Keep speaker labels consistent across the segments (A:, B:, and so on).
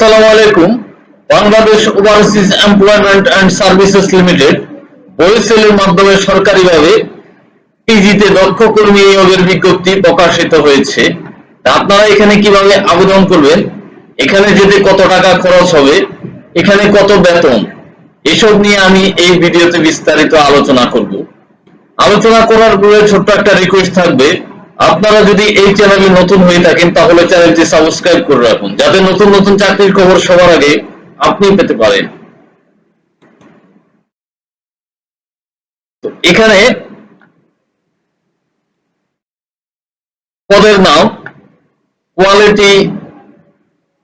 A: আসসালামু আলাইকুম। Bangladesh overseas employment and services limited বইসেলের মাধ্যমে সরকারিভাবে পিজিতে দক্ষ কর্মী নিয়োগের বিজ্ঞপ্তি প্রকাশিত হয়েছে। আপনারা এখানে কীভাবে আবেদন করবেন? এখানে যেতে কত টাকা খরচ হবে? এখানে কত বেতন? এসব নিয়ে আমি এই ভিডিওতে বিস্তারিত আলোচনা করব। আলোচনা করার পরে ছোট্ট একটা রিকোয়েস্ট থাকবে। আপনারা যদি এই চ্যানেলে নতুন হয়ে থাকেন, তাহলে চ্যানেলটি সাবস্ক্রাইব করে রাখুন, যাতে নতুন নতুন চাকরির খবর সবার আগে আপনি পেতে পারেন। এখানে পদের নাম কোয়ালিটি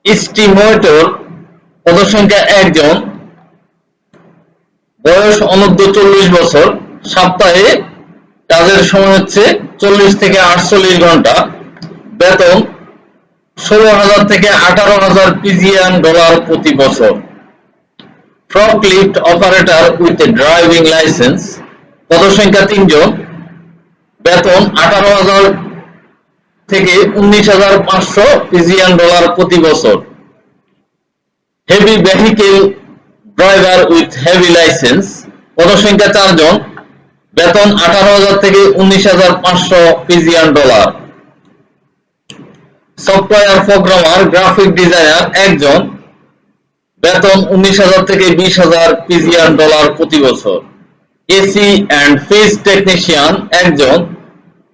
A: ইস্টিমেটর পদসংখ্যা একজন, বয়স অনূর্ধ্ব চল্লিশ বছর, সপ্তাহে কাজের সময় হচ্ছে চল্লিশ থেকে আটচল্লিশ ঘণ্টা। বেতন ষোলো হাজার থেকে আঠারো হাজার পিজিয়ান ডলার প্রতি বছর। Forklift operator with driving licence পদসংখ্যা তিনজন। বেতন আঠারো হাজার থেকে উনিশ হাজার পাঁচশো পিজিয়ান ডলার প্রতি বছর। Heavy vehicle driver with heavy licence পদসংখ্যা চারজন। বেতন আঠারো হাজার থেকে উনিশ হাজার পাঁচশো Fijian dollar software programmer graphic designer একজন। বেতন উনিশ হাজার থেকে বিশ হাজার পিজিয়ান ডলার প্রতি বছর। এসি অ্যান্ড ফিজ টেকনিশিয়ান একজন।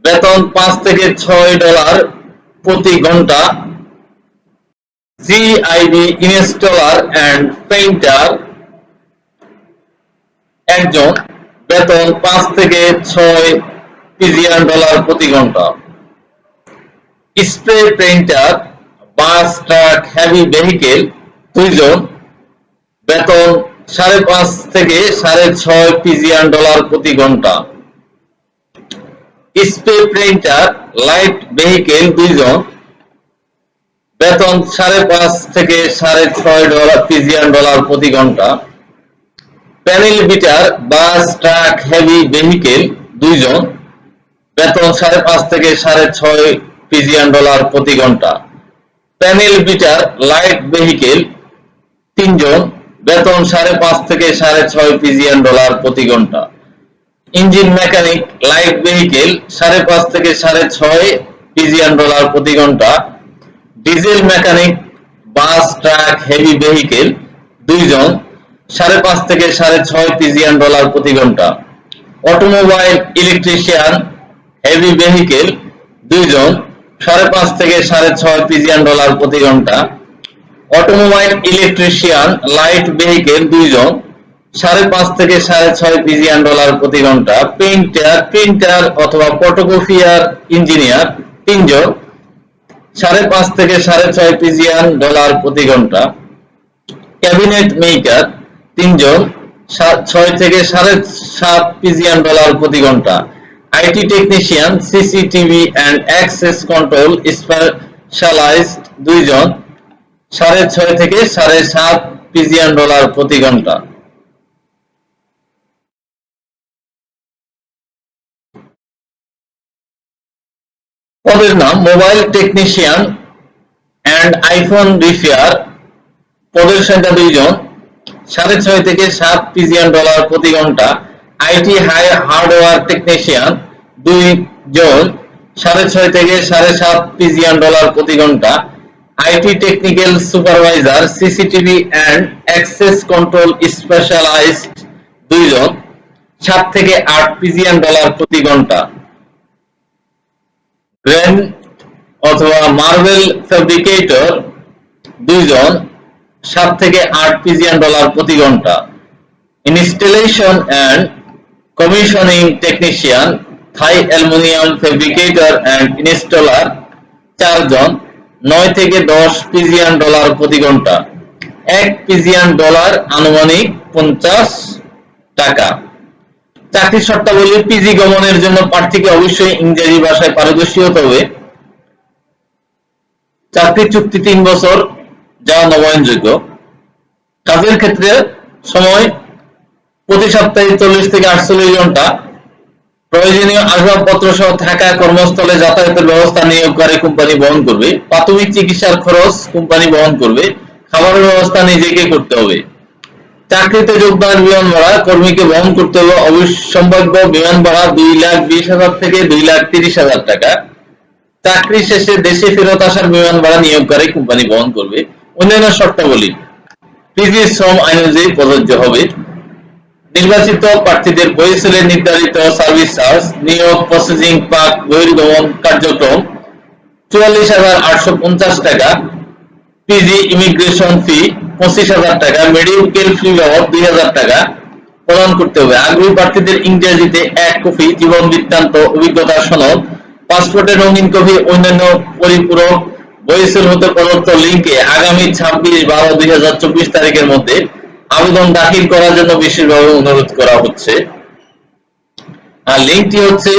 A: বেতন পাঁচ থেকে ছয় ডলার প্রতি ঘণ্টা। জিআইবি ইনস্টলার অ্যান্ড পেইন্টার একজন। বেতন পাঁচ থেকে ছয় পিজিয়ান ডলার প্রতি ঘণ্টা। Spray painter, bus, truck, heavy vehicle দুইজন। বেতন সাড়ে পাঁচ থেকে সাড়ে ছয় পিজিয়ান ডলার প্রতি ঘণ্টা। স্প্রে প্রিন্টার লাইট ভেহিকেল দুইজন। বেতন সাড়ে পাঁচ থেকে সাড়ে ছয় ডলার পিজিয়ান ডলার প্রতি ঘণ্টা। Panel beater, bus, truck, heavy vehicle দুইজন। বেতন সাড়ে পাঁচ থেকে সাড়ে ছয় পিজিয়ান ডলার প্রতি ঘণ্টা। প্যানেল বিটার, লাইট ভেহিকেল তিনজন। বেতন সাড়ে পাঁচ থেকে সাড়ে ছয় পিজিয়ান ডলার প্রতি ঘণ্টা। ইঞ্জিন মেকানিক, লাইট ভেহিকেল সাড়ে পাঁচ থেকে সাড়ে ছয় পিজিয়ান ডলার প্রতি ঘণ্টা। Diesel mechanic, bus, truck, heavy vehicle দুইজন। সাড়ে পাঁচ থেকে সাড়ে ছয় পিজিয়ান ডলার প্রতি ঘণ্টা। অটোমোবাইল ইলেকট্রিশিয়ান হেভি ভেহিকেল দুইজন সাড়ে পাঁচ থেকে সাড়ে ছয় পিজিয়ান ডলার প্রতি ঘণ্টা। অটোমোবাইল ইলেকট্রিশিয়ান লাইট ভেহিকেল দুইজন সাড়ে পাঁচ থেকে সাড়ে ছয় পিজিয়ান ডলার প্রতি ঘণ্টা। প্রিন্টার প্রিন্টার অথবা ফটোকপিয়ার ইঞ্জিনিয়ার তিনজন সাড়ে পাঁচ থেকে সাড়ে ছয় পিজিয়ান ডলার প্রতি ঘণ্টা। ক্যাবিনেট মেকার তিনজন ছয় থেকে সাড়ে সাত পিজিয়ান ডলার প্রতি ঘণ্টা। IT technician, CCTV and access control specialised দুইজন, সাড়ে ছয় থেকে সাড়ে সাত পিজিয়ান ডলার প্রতি ঘণ্টা। পদের নাম mobile technician and iPhone repair. পদের সংখ্যা দুইজন সাড়ে ছয় থেকে সাত পিজিয়ান ডলার প্রতি ঘণ্টা আইটি হাই হার্ডওয়্যার টেকনিশিয়ান দুই জন সাড়ে ছয় থেকে সাড়ে সাত পিজিয়ান ডলার প্রতি ঘণ্টা IT technical supervisor CCTV and access control specialised দুইজন সাত থেকে আট পিজিয়ান ডলার প্রতি ঘণ্টা। গ্র্যান্ড অথবা মার্বেল ফ্যাব্রিকেটর দুইজন সাত থেকে আট পিজিয়ান ডলার প্রতি ঘণ্টা। Installation and commissioning technician Thai fabricator and installer চারজন, নয় থেকে দশ পিজিয়ান ডলার প্রতি ঘণ্টা। এক পিজিয়ান ডলার আনুমানিক পঞ্চাশ টাকা। চাকরির শর্তাবলী পিজি গমনের জন্য প্রার্থীকে অবশ্যই ইংরেজি ভাষায় পারদর্শী হতে হবে। চাকরির চুক্তি তিন বছর যা নবায়নযোগ্য কাজের ক্ষেত্রে সময় প্রতি সপ্তাহে চল্লিশ থেকে আটচল্লিশ ঘণ্টা প্রয়োজনীয় আসবাবপত্র সহ থাকা কর্মস্থলে যাতায়াতের ব্যবস্থা নিয়োগকারী কোম্পানি বহন করবে। প্রাথমিক চিকিৎসার খরচ কোম্পানি বহন করবে। খাবারের ব্যবস্থা নিজেকে করতে হবে। চাকরিতে যোগদান বিমান ভাড়া কর্মীকে বহন করতে হবে। অবিসম্ভাব্য বিমান ভাড়া দুই লাখ বিশ হাজার থেকে দুই লাখ তিরিশ হাজার টাকা। চাকরি শেষে দেশে ফেরত আসার বিমান ভাড়া নিয়োগকারী কোম্পানি বহন করবে। অন্যান্য শর্তাবলী। পিজি শ্রম আইন অনুযায়ী প্রযোজ্য হবে। নির্বাচিত প্রার্থীদের বহিষ্কারে নির্ধারিত সার্ভিস চার্জ নিয়োগ প্রসেসিং পাক বহির্গমন কার্যক্রম চুয়াল্লিশ হাজার আটশো পঞ্চাশ টাকা। পিজি ইমিগ্রেশন ফি পঁচিশ হাজার টাকা। মেডিকেল ফি বাবদ দুই হাজার টাকা। প্রদান করতে হবে। আগ্রহী প্রার্থীদের ইংরেজিতে এক কপি, জীবন বৃত্তান্ত, অভিজ্ঞতা সনদ, পাসপোর্টের রঙিন কপি, অন্যান্য পরিপূরক বহিষ্কার হতে প্রদত্ত লিঙ্কে আগামী ছাব্বিশ বারো দুই হাজার চব্বিশ তারিখের মধ্যে আবেদন দাখিল করার জন্য বিশেষভাবে অনুরোধ করা হচ্ছে। আর লিঙ্কটি হচ্ছে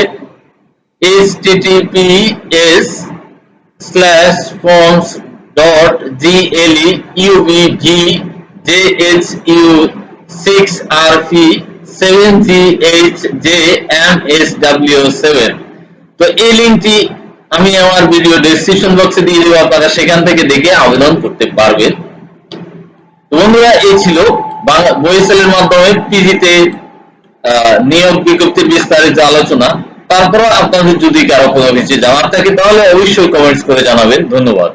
A: https slash forms dot gle v jhu 6 rp 7 gh j m s w 7 তো এই লিঙ্কটি আমি আমার ভিডিও ডেসক্রিপশন বক্সে দিয়ে দেবো, আপনারা সেখান থেকে দেখে আবেদন করতে পারবেন। বন্ধুরা, এই ছিল বইসেলের মাধ্যমে পিজিতে নিয়োগ বিজ্ঞপ্তির বিস্তারিত আলোচনা। তারপর আপনাদের যদি কারও কোনো কিছু জানার থাকে, তাহলে অবশ্যই কমেন্টস করে জানাবেন। ধন্যবাদ।